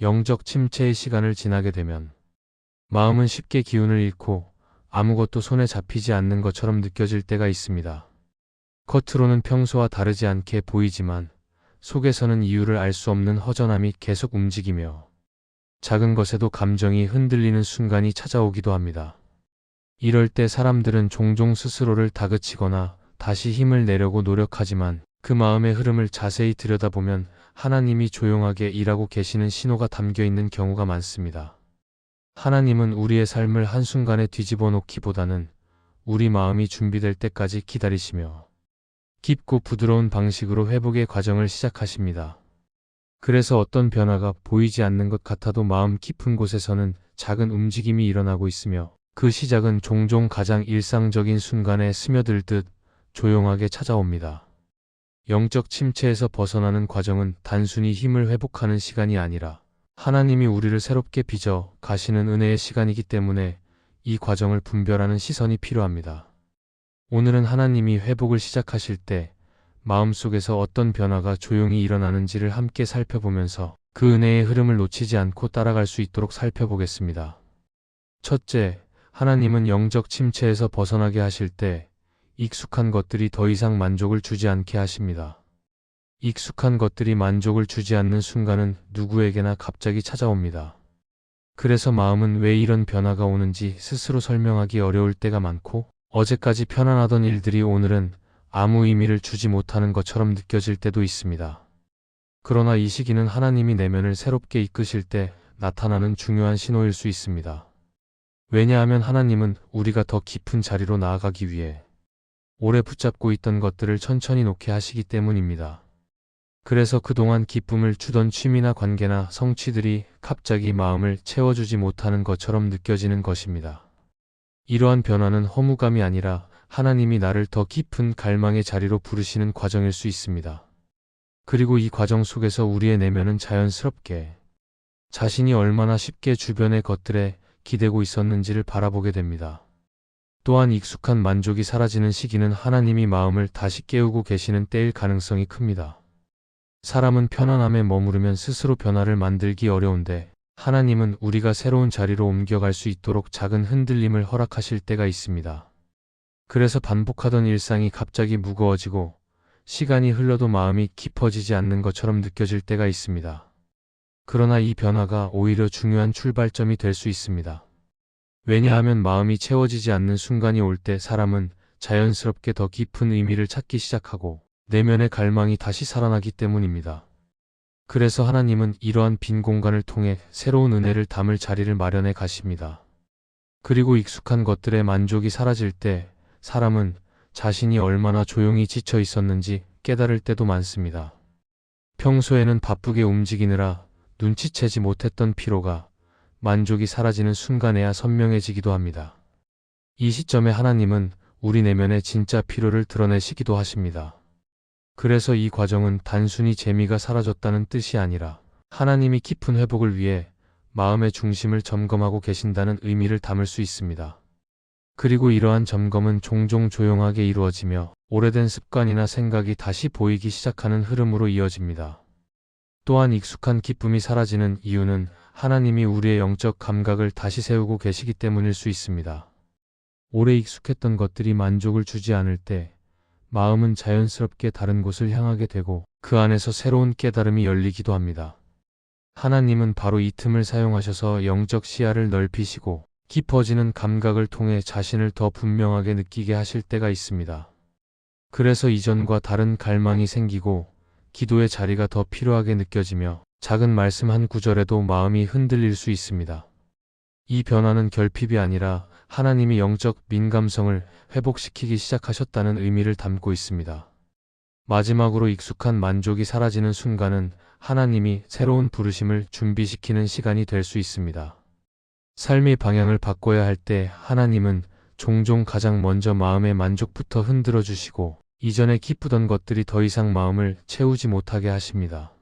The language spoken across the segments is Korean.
영적 침체의 시간을 지나게 되면 마음은 쉽게 기운을 잃고 아무것도 손에 잡히지 않는 것처럼 느껴질 때가 있습니다. 겉으로는 평소와 다르지 않게 보이지만 속에서는 이유를 알 수 없는 허전함이 계속 움직이며 작은 것에도 감정이 흔들리는 순간이 찾아오기도 합니다. 이럴 때 사람들은 종종 스스로를 다그치거나 다시 힘을 내려고 노력하지만 그 마음의 흐름을 자세히 들여다보면 하나님이 조용하게 일하고 계시는 신호가 담겨 있는 경우가 많습니다. 하나님은 우리의 삶을 한순간에 뒤집어 놓기보다는 우리 마음이 준비될 때까지 기다리시며 깊고 부드러운 방식으로 회복의 과정을 시작하십니다. 그래서 어떤 변화가 보이지 않는 것 같아도 마음 깊은 곳에서는 작은 움직임이 일어나고 있으며 그 시작은 종종 가장 일상적인 순간에 스며들 듯 조용하게 찾아옵니다. 영적 침체에서 벗어나는 과정은 단순히 힘을 회복하는 시간이 아니라 하나님이 우리를 새롭게 빚어 가시는 은혜의 시간이기 때문에 이 과정을 분별하는 시선이 필요합니다. 오늘은 하나님이 회복을 시작하실 때 마음속에서 어떤 변화가 조용히 일어나는지를 함께 살펴보면서 그 은혜의 흐름을 놓치지 않고 따라갈 수 있도록 살펴보겠습니다. 첫째, 하나님은 영적 침체에서 벗어나게 하실 때 익숙한 것들이 더 이상 만족을 주지 않게 하십니다. 익숙한 것들이 만족을 주지 않는 순간은 누구에게나 갑자기 찾아옵니다. 그래서 마음은 왜 이런 변화가 오는지 스스로 설명하기 어려울 때가 많고 어제까지 편안하던 일들이 오늘은 아무 의미를 주지 못하는 것처럼 느껴질 때도 있습니다. 그러나 이 시기는 하나님이 내면을 새롭게 이끄실 때 나타나는 중요한 신호일 수 있습니다. 왜냐하면 하나님은 우리가 더 깊은 자리로 나아가기 위해 오래 붙잡고 있던 것들을 천천히 놓게 하시기 때문입니다. 그래서 그동안 기쁨을 주던 취미나 관계나 성취들이 갑자기 마음을 채워주지 못하는 것처럼 느껴지는 것입니다. 이러한 변화는 허무감이 아니라 하나님이 나를 더 깊은 갈망의 자리로 부르시는 과정일 수 있습니다. 그리고 이 과정 속에서 우리의 내면은 자연스럽게 자신이 얼마나 쉽게 주변의 것들에 기대고 있었는지를 바라보게 됩니다. 또한 익숙한 만족이 사라지는 시기는 하나님이 마음을 다시 깨우고 계시는 때일 가능성이 큽니다. 사람은 편안함에 머무르면 스스로 변화를 만들기 어려운데 하나님은 우리가 새로운 자리로 옮겨갈 수 있도록 작은 흔들림을 허락하실 때가 있습니다. 그래서 반복하던 일상이 갑자기 무거워지고 시간이 흘러도 마음이 깊어지지 않는 것처럼 느껴질 때가 있습니다. 그러나 이 변화가 오히려 중요한 출발점이 될 수 있습니다. 왜냐하면 마음이 채워지지 않는 순간이 올 때 사람은 자연스럽게 더 깊은 의미를 찾기 시작하고 내면의 갈망이 다시 살아나기 때문입니다. 그래서 하나님은 이러한 빈 공간을 통해 새로운 은혜를 담을 자리를 마련해 가십니다. 그리고 익숙한 것들의 만족이 사라질 때 사람은 자신이 얼마나 조용히 지쳐 있었는지 깨달을 때도 많습니다. 평소에는 바쁘게 움직이느라 눈치채지 못했던 피로가 만족이 사라지는 순간에야 선명해지기도 합니다. 이 시점에 하나님은 우리 내면의 진짜 피로를 드러내시기도 하십니다. 그래서 이 과정은 단순히 재미가 사라졌다는 뜻이 아니라 하나님이 깊은 회복을 위해 마음의 중심을 점검하고 계신다는 의미를 담을 수 있습니다. 그리고 이러한 점검은 종종 조용하게 이루어지며 오래된 습관이나 생각이 다시 보이기 시작하는 흐름으로 이어집니다. 또한 익숙한 기쁨이 사라지는 이유는 하나님이 우리의 영적 감각을 다시 세우고 계시기 때문일 수 있습니다. 오래 익숙했던 것들이 만족을 주지 않을 때 마음은 자연스럽게 다른 곳을 향하게 되고 그 안에서 새로운 깨달음이 열리기도 합니다. 하나님은 바로 이 틈을 사용하셔서 영적 시야를 넓히시고 깊어지는 감각을 통해 자신을 더 분명하게 느끼게 하실 때가 있습니다. 그래서 이전과 다른 갈망이 생기고 기도의 자리가 더 필요하게 느껴지며 작은 말씀 한 구절에도 마음이 흔들릴 수 있습니다. 이 변화는 결핍이 아니라 하나님이 영적 민감성을 회복시키기 시작하셨다는 의미를 담고 있습니다. 마지막으로 익숙한 만족이 사라지는 순간은 하나님이 새로운 부르심을 준비시키는 시간이 될 수 있습니다. 삶의 방향을 바꿔야 할 때 하나님은 종종 가장 먼저 마음의 만족부터 흔들어 주시고 이전에 기쁘던 것들이 더 이상 마음을 채우지 못하게 하십니다.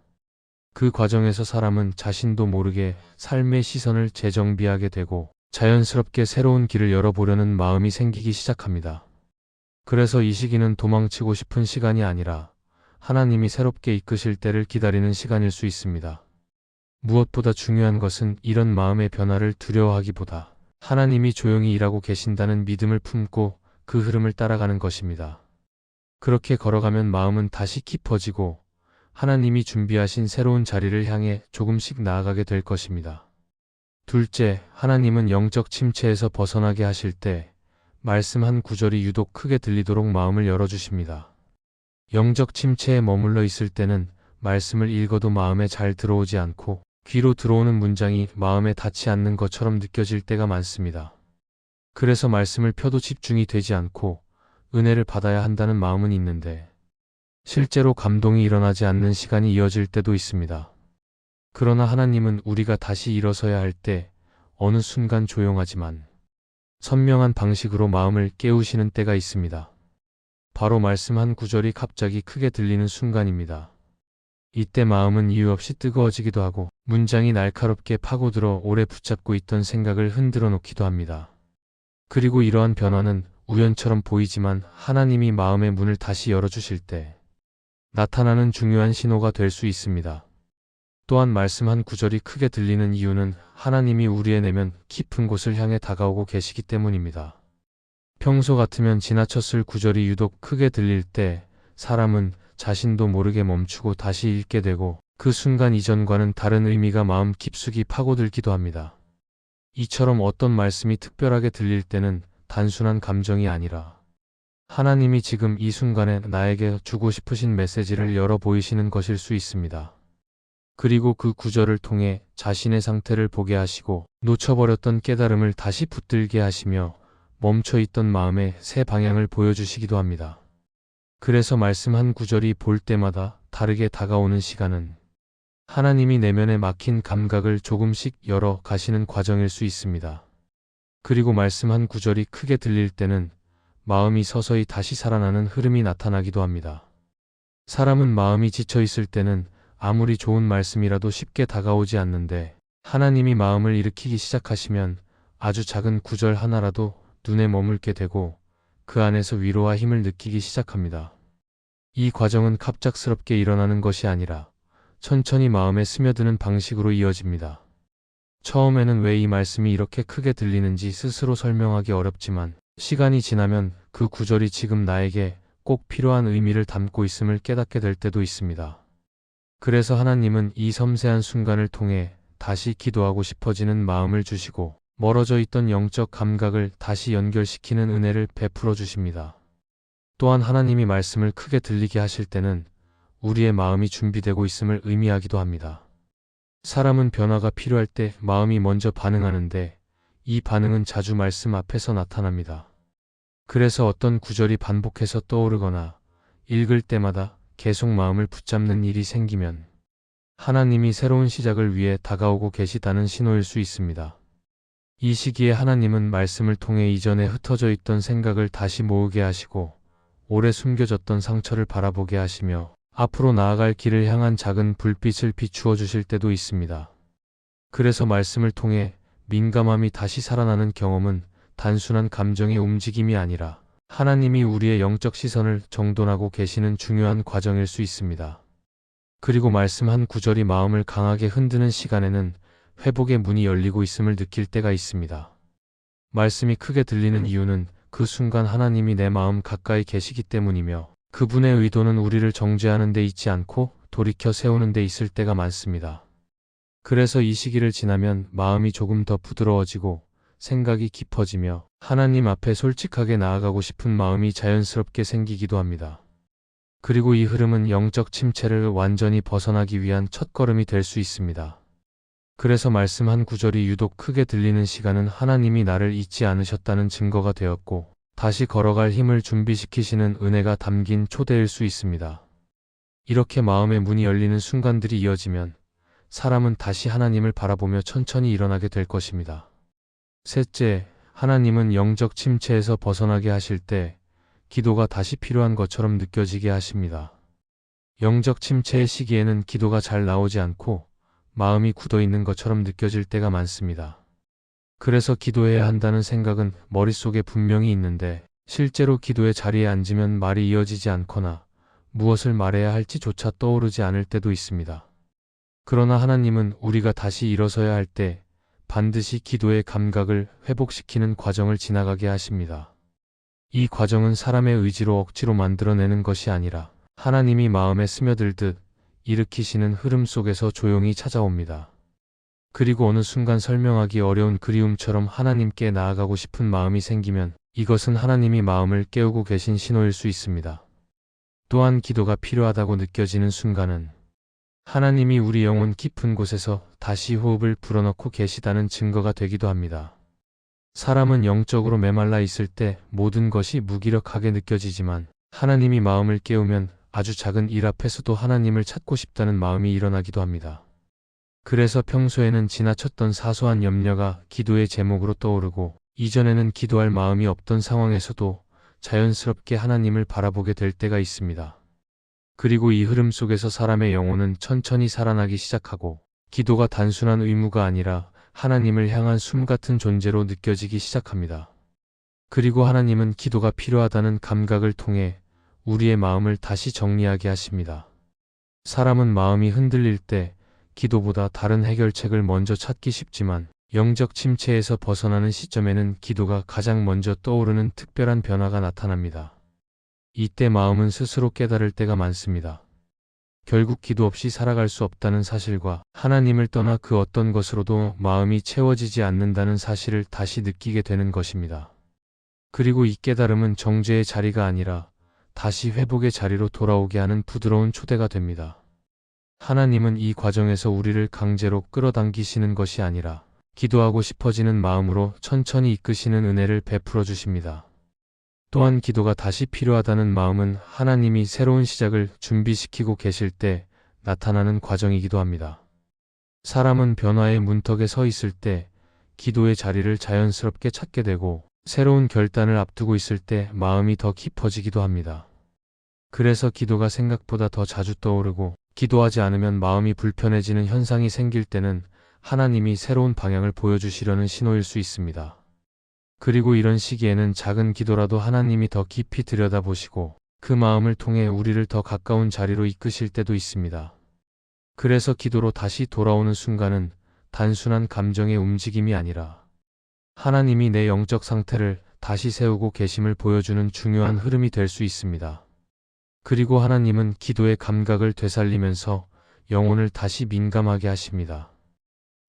그 과정에서 사람은 자신도 모르게 삶의 시선을 재정비하게 되고 자연스럽게 새로운 길을 열어보려는 마음이 생기기 시작합니다. 그래서 이 시기는 도망치고 싶은 시간이 아니라 하나님이 새롭게 이끄실 때를 기다리는 시간일 수 있습니다. 무엇보다 중요한 것은 이런 마음의 변화를 두려워하기보다 하나님이 조용히 일하고 계신다는 믿음을 품고 그 흐름을 따라가는 것입니다. 그렇게 걸어가면 마음은 다시 깊어지고 하나님이 준비하신 새로운 자리를 향해 조금씩 나아가게 될 것입니다. 둘째, 하나님은 영적 침체에서 벗어나게 하실 때 말씀 한 구절이 유독 크게 들리도록 마음을 열어주십니다. 영적 침체에 머물러 있을 때는 말씀을 읽어도 마음에 잘 들어오지 않고 귀로 들어오는 문장이 마음에 닿지 않는 것처럼 느껴질 때가 많습니다. 그래서 말씀을 펴도 집중이 되지 않고 은혜를 받아야 한다는 마음은 있는데 실제로 감동이 일어나지 않는 시간이 이어질 때도 있습니다. 그러나 하나님은 우리가 다시 일어서야 할 때 어느 순간 조용하지만 선명한 방식으로 마음을 깨우시는 때가 있습니다. 바로 말씀 한 구절이 갑자기 크게 들리는 순간입니다. 이때 마음은 이유 없이 뜨거워지기도 하고 문장이 날카롭게 파고들어 오래 붙잡고 있던 생각을 흔들어 놓기도 합니다. 그리고 이러한 변화는 우연처럼 보이지만 하나님이 마음의 문을 다시 열어주실 때 나타나는 중요한 신호가 될 수 있습니다. 또한 말씀 한 구절이 크게 들리는 이유는 하나님이 우리의 내면 깊은 곳을 향해 다가오고 계시기 때문입니다. 평소 같으면 지나쳤을 구절이 유독 크게 들릴 때 사람은 자신도 모르게 멈추고 다시 읽게 되고 그 순간 이전과는 다른 의미가 마음 깊숙이 파고들기도 합니다. 이처럼 어떤 말씀이 특별하게 들릴 때는 단순한 감정이 아니라 하나님이 지금 이 순간에 나에게 주고 싶으신 메시지를 열어 보이시는 것일 수 있습니다. 그리고 그 구절을 통해 자신의 상태를 보게 하시고 놓쳐버렸던 깨달음을 다시 붙들게 하시며 멈춰있던 마음의 새 방향을 보여주시기도 합니다. 그래서 말씀 한 구절이 볼 때마다 다르게 다가오는 시간은 하나님이 내면에 막힌 감각을 조금씩 열어 가시는 과정일 수 있습니다. 그리고 말씀 한 구절이 크게 들릴 때는 마음이 서서히 다시 살아나는 흐름이 나타나기도 합니다. 사람은 마음이 지쳐 있을 때는 아무리 좋은 말씀이라도 쉽게 다가오지 않는데 하나님이 마음을 일으키기 시작하시면 아주 작은 구절 하나라도 눈에 머물게 되고 그 안에서 위로와 힘을 느끼기 시작합니다. 이 과정은 갑작스럽게 일어나는 것이 아니라 천천히 마음에 스며드는 방식으로 이어집니다. 처음에는 왜 이 말씀이 이렇게 크게 들리는지 스스로 설명하기 어렵지만 시간이 지나면 그 구절이 지금 나에게 꼭 필요한 의미를 담고 있음을 깨닫게 될 때도 있습니다. 그래서 하나님은 이 섬세한 순간을 통해 다시 기도하고 싶어지는 마음을 주시고 멀어져 있던 영적 감각을 다시 연결시키는 은혜를 베풀어 주십니다. 또한 하나님이 말씀을 크게 들리게 하실 때는 우리의 마음이 준비되고 있음을 의미하기도 합니다. 사람은 변화가 필요할 때 마음이 먼저 반응하는데 이 반응은 자주 말씀 앞에서 나타납니다. 그래서 어떤 구절이 반복해서 떠오르거나 읽을 때마다 계속 마음을 붙잡는 일이 생기면 하나님이 새로운 시작을 위해 다가오고 계시다는 신호일 수 있습니다. 이 시기에 하나님은 말씀을 통해 이전에 흩어져 있던 생각을 다시 모으게 하시고 오래 숨겨졌던 상처를 바라보게 하시며 앞으로 나아갈 길을 향한 작은 불빛을 비추어 주실 때도 있습니다. 그래서 말씀을 통해 민감함이 다시 살아나는 경험은 단순한 감정의 움직임이 아니라 하나님이 우리의 영적 시선을 정돈하고 계시는 중요한 과정일 수 있습니다. 그리고 말씀 한 구절이 마음을 강하게 흔드는 시간에는 회복의 문이 열리고 있음을 느낄 때가 있습니다. 말씀이 크게 들리는 이유는 그 순간 하나님이 내 마음 가까이 계시기 때문이며 그분의 의도는 우리를 정죄하는 데 있지 않고 돌이켜 세우는 데 있을 때가 많습니다. 그래서 이 시기를 지나면 마음이 조금 더 부드러워지고 생각이 깊어지며 하나님 앞에 솔직하게 나아가고 싶은 마음이 자연스럽게 생기기도 합니다. 그리고 이 흐름은 영적 침체를 완전히 벗어나기 위한 첫걸음이 될 수 있습니다. 그래서 말씀 한 구절이 유독 크게 들리는 시간은 하나님이 나를 잊지 않으셨다는 증거가 되었고 다시 걸어갈 힘을 준비시키시는 은혜가 담긴 초대일 수 있습니다. 이렇게 마음의 문이 열리는 순간들이 이어지면 사람은 다시 하나님을 바라보며 천천히 일어나게 될 것입니다. 셋째, 하나님은 영적 침체에서 벗어나게 하실 때 기도가 다시 필요한 것처럼 느껴지게 하십니다. 영적 침체의 시기에는 기도가 잘 나오지 않고 마음이 굳어 있는 것처럼 느껴질 때가 많습니다. 그래서 기도해야 한다는 생각은 머릿속에 분명히 있는데 실제로 기도의 자리에 앉으면 말이 이어지지 않거나 무엇을 말해야 할지조차 떠오르지 않을 때도 있습니다. 그러나 하나님은 우리가 다시 일어서야 할 때 반드시 기도의 감각을 회복시키는 과정을 지나가게 하십니다. 이 과정은 사람의 의지로 억지로 만들어내는 것이 아니라 하나님이 마음에 스며들듯 일으키시는 흐름 속에서 조용히 찾아옵니다. 그리고 어느 순간 설명하기 어려운 그리움처럼 하나님께 나아가고 싶은 마음이 생기면 이것은 하나님이 마음을 깨우고 계신 신호일 수 있습니다. 또한 기도가 필요하다고 느껴지는 순간은 하나님이 우리 영혼 깊은 곳에서 다시 호흡을 불어넣고 계시다는 증거가 되기도 합니다. 사람은 영적으로 메말라 있을 때 모든 것이 무기력하게 느껴지지만 하나님이 마음을 깨우면 아주 작은 일 앞에서도 하나님을 찾고 싶다는 마음이 일어나기도 합니다. 그래서 평소에는 지나쳤던 사소한 염려가 기도의 제목으로 떠오르고 이전에는 기도할 마음이 없던 상황에서도 자연스럽게 하나님을 바라보게 될 때가 있습니다. 그리고 이 흐름 속에서 사람의 영혼은 천천히 살아나기 시작하고 기도가 단순한 의무가 아니라 하나님을 향한 숨 같은 존재로 느껴지기 시작합니다. 그리고 하나님은 기도가 필요하다는 감각을 통해 우리의 마음을 다시 정리하게 하십니다. 사람은 마음이 흔들릴 때 기도보다 다른 해결책을 먼저 찾기 쉽지만 영적 침체에서 벗어나는 시점에는 기도가 가장 먼저 떠오르는 특별한 변화가 나타납니다. 이때 마음은 스스로 깨달을 때가 많습니다. 결국 기도 없이 살아갈 수 없다는 사실과 하나님을 떠나 그 어떤 것으로도 마음이 채워지지 않는다는 사실을 다시 느끼게 되는 것입니다. 그리고 이 깨달음은 정죄의 자리가 아니라 다시 회복의 자리로 돌아오게 하는 부드러운 초대가 됩니다. 하나님은 이 과정에서 우리를 강제로 끌어당기시는 것이 아니라 기도하고 싶어지는 마음으로 천천히 이끄시는 은혜를 베풀어 주십니다. 또한 기도가 다시 필요하다는 마음은 하나님이 새로운 시작을 준비시키고 계실 때 나타나는 과정이기도 합니다. 사람은 변화의 문턱에 서 있을 때 기도의 자리를 자연스럽게 찾게 되고 새로운 결단을 앞두고 있을 때 마음이 더 깊어지기도 합니다. 그래서 기도가 생각보다 더 자주 떠오르고 기도하지 않으면 마음이 불편해지는 현상이 생길 때는 하나님이 새로운 방향을 보여주시려는 신호일 수 있습니다. 그리고 이런 시기에는 작은 기도라도 하나님이 더 깊이 들여다보시고 그 마음을 통해 우리를 더 가까운 자리로 이끄실 때도 있습니다. 그래서 기도로 다시 돌아오는 순간은 단순한 감정의 움직임이 아니라 하나님이 내 영적 상태를 다시 세우고 계심을 보여주는 중요한 흐름이 될 수 있습니다. 그리고 하나님은 기도의 감각을 되살리면서 영혼을 다시 민감하게 하십니다.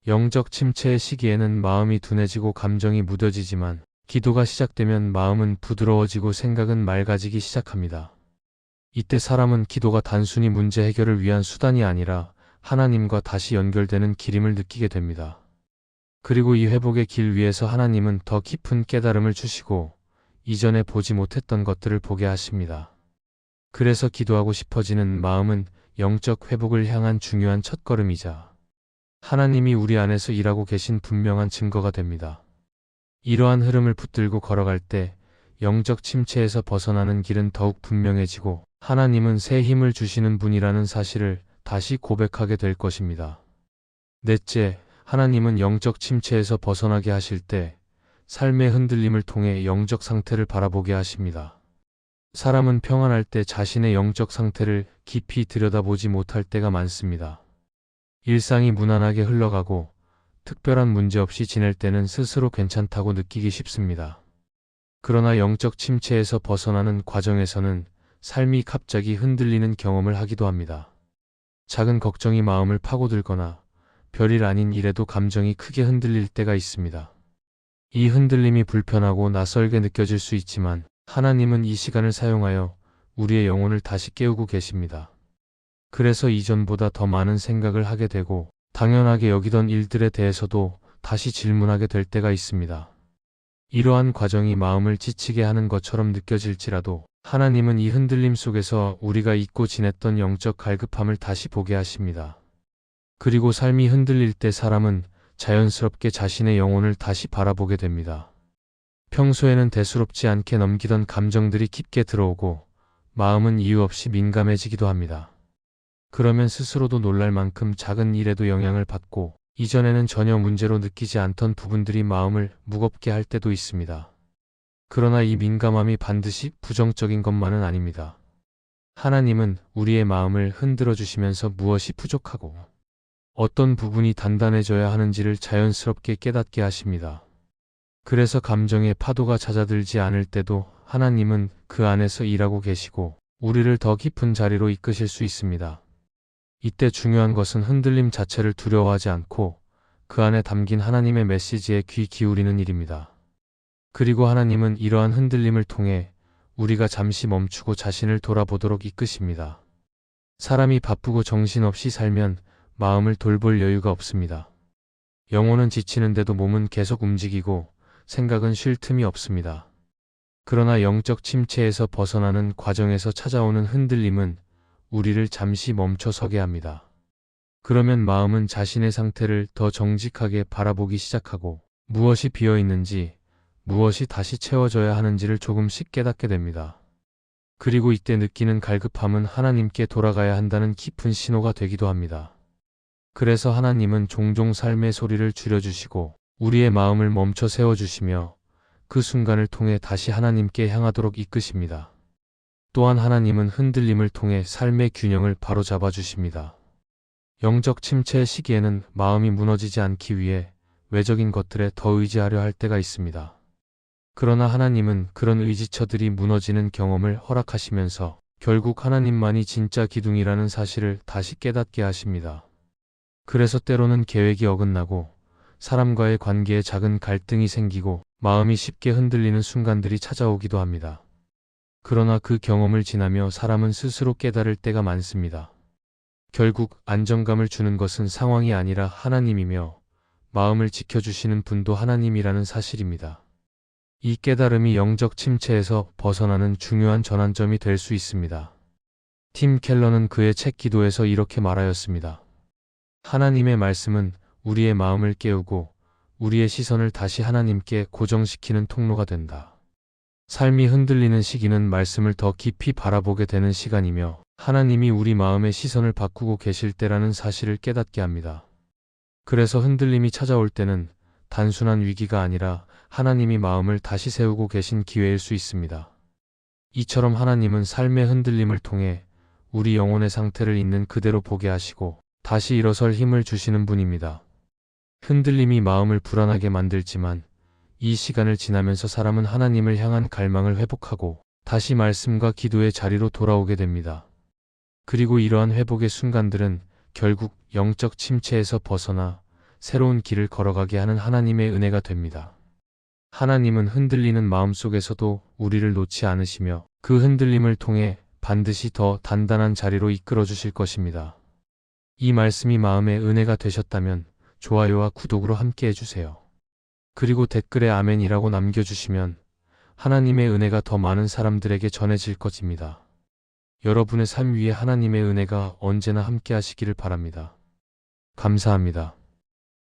영적 침체의 시기에는 마음이 둔해지고 감정이 무뎌지지만 기도가 시작되면 마음은 부드러워지고 생각은 맑아지기 시작합니다. 이때 사람은 기도가 단순히 문제 해결을 위한 수단이 아니라 하나님과 다시 연결되는 길임을 느끼게 됩니다. 그리고 이 회복의 길 위에서 하나님은 더 깊은 깨달음을 주시고 이전에 보지 못했던 것들을 보게 하십니다. 그래서 기도하고 싶어지는 마음은 영적 회복을 향한 중요한 첫걸음이자 하나님이 우리 안에서 일하고 계신 분명한 증거가 됩니다. 이러한 흐름을 붙들고 걸어갈 때 영적 침체에서 벗어나는 길은 더욱 분명해지고 하나님은 새 힘을 주시는 분이라는 사실을 다시 고백하게 될 것입니다. 넷째, 하나님은 영적 침체에서 벗어나게 하실 때 삶의 흔들림을 통해 영적 상태를 바라보게 하십니다. 사람은 평안할 때 자신의 영적 상태를 깊이 들여다보지 못할 때가 많습니다. 일상이 무난하게 흘러가고 특별한 문제 없이 지낼 때는 스스로 괜찮다고 느끼기 쉽습니다. 그러나 영적 침체에서 벗어나는 과정에서는 삶이 갑자기 흔들리는 경험을 하기도 합니다. 작은 걱정이 마음을 파고들거나 별일 아닌 일에도 감정이 크게 흔들릴 때가 있습니다. 이 흔들림이 불편하고 낯설게 느껴질 수 있지만 하나님은 이 시간을 사용하여 우리의 영혼을 다시 깨우고 계십니다. 그래서 이전보다 더 많은 생각을 하게 되고 당연하게 여기던 일들에 대해서도 다시 질문하게 될 때가 있습니다. 이러한 과정이 마음을 지치게 하는 것처럼 느껴질지라도 하나님은 이 흔들림 속에서 우리가 잊고 지냈던 영적 갈급함을 다시 보게 하십니다. 그리고 삶이 흔들릴 때 사람은 자연스럽게 자신의 영혼을 다시 바라보게 됩니다. 평소에는 대수롭지 않게 넘기던 감정들이 깊게 들어오고 마음은 이유 없이 민감해지기도 합니다. 그러면 스스로도 놀랄 만큼 작은 일에도 영향을 받고 이전에는 전혀 문제로 느끼지 않던 부분들이 마음을 무겁게 할 때도 있습니다. 그러나 이 민감함이 반드시 부정적인 것만은 아닙니다. 하나님은 우리의 마음을 흔들어 주시면서 무엇이 부족하고 어떤 부분이 단단해져야 하는지를 자연스럽게 깨닫게 하십니다. 그래서 감정의 파도가 잦아들지 않을 때도 하나님은 그 안에서 일하고 계시고 우리를 더 깊은 자리로 이끄실 수 있습니다. 이때 중요한 것은 흔들림 자체를 두려워하지 않고 그 안에 담긴 하나님의 메시지에 귀 기울이는 일입니다. 그리고 하나님은 이러한 흔들림을 통해 우리가 잠시 멈추고 자신을 돌아보도록 이끄십니다. 사람이 바쁘고 정신없이 살면 마음을 돌볼 여유가 없습니다. 영혼은 지치는데도 몸은 계속 움직이고 생각은 쉴 틈이 없습니다. 그러나 영적 침체에서 벗어나는 과정에서 찾아오는 흔들림은 우리를 잠시 멈춰 서게 합니다. 그러면 마음은 자신의 상태를 더 정직하게 바라보기 시작하고 무엇이 비어 있는지, 무엇이 다시 채워져야 하는지를 조금씩 깨닫게 됩니다. 그리고 이때 느끼는 갈급함은 하나님께 돌아가야 한다는 깊은 신호가 되기도 합니다. 그래서 하나님은 종종 삶의 소리를 줄여주시고 우리의 마음을 멈춰 세워주시며 그 순간을 통해 다시 하나님께 향하도록 이끄십니다. 또한 하나님은 흔들림을 통해 삶의 균형을 바로잡아 주십니다. 영적 침체 시기에는 마음이 무너지지 않기 위해 외적인 것들에 더 의지하려 할 때가 있습니다. 그러나 하나님은 그런 의지처들이 무너지는 경험을 허락하시면서 결국 하나님만이 진짜 기둥이라는 사실을 다시 깨닫게 하십니다. 그래서 때로는 계획이 어긋나고 사람과의 관계에 작은 갈등이 생기고 마음이 쉽게 흔들리는 순간들이 찾아오기도 합니다. 그러나 그 경험을 지나며 사람은 스스로 깨달을 때가 많습니다. 결국 안정감을 주는 것은 상황이 아니라 하나님이며 마음을 지켜주시는 분도 하나님이라는 사실입니다. 이 깨달음이 영적 침체에서 벗어나는 중요한 전환점이 될 수 있습니다. 팀 켈러는 그의 책 기도에서 이렇게 말하였습니다. 하나님의 말씀은 우리의 마음을 깨우고 우리의 시선을 다시 하나님께 고정시키는 통로가 된다. 삶이 흔들리는 시기는 말씀을 더 깊이 바라보게 되는 시간이며 하나님이 우리 마음의 시선을 바꾸고 계실 때라는 사실을 깨닫게 합니다. 그래서 흔들림이 찾아올 때는 단순한 위기가 아니라 하나님이 마음을 다시 세우고 계신 기회일 수 있습니다. 이처럼 하나님은 삶의 흔들림을 통해 우리 영혼의 상태를 있는 그대로 보게 하시고 다시 일어설 힘을 주시는 분입니다. 흔들림이 마음을 불안하게 만들지만 이 시간을 지나면서 사람은 하나님을 향한 갈망을 회복하고 다시 말씀과 기도의 자리로 돌아오게 됩니다. 그리고 이러한 회복의 순간들은 결국 영적 침체에서 벗어나 새로운 길을 걸어가게 하는 하나님의 은혜가 됩니다. 하나님은 흔들리는 마음 속에서도 우리를 놓지 않으시며 그 흔들림을 통해 반드시 더 단단한 자리로 이끌어 주실 것입니다. 이 말씀이 마음의 은혜가 되셨다면 좋아요와 구독으로 함께 해주세요. 그리고 댓글에 아멘이라고 남겨주시면 하나님의 은혜가 더 많은 사람들에게 전해질 것입니다. 여러분의 삶 위에 하나님의 은혜가 언제나 함께 하시기를 바랍니다. 감사합니다.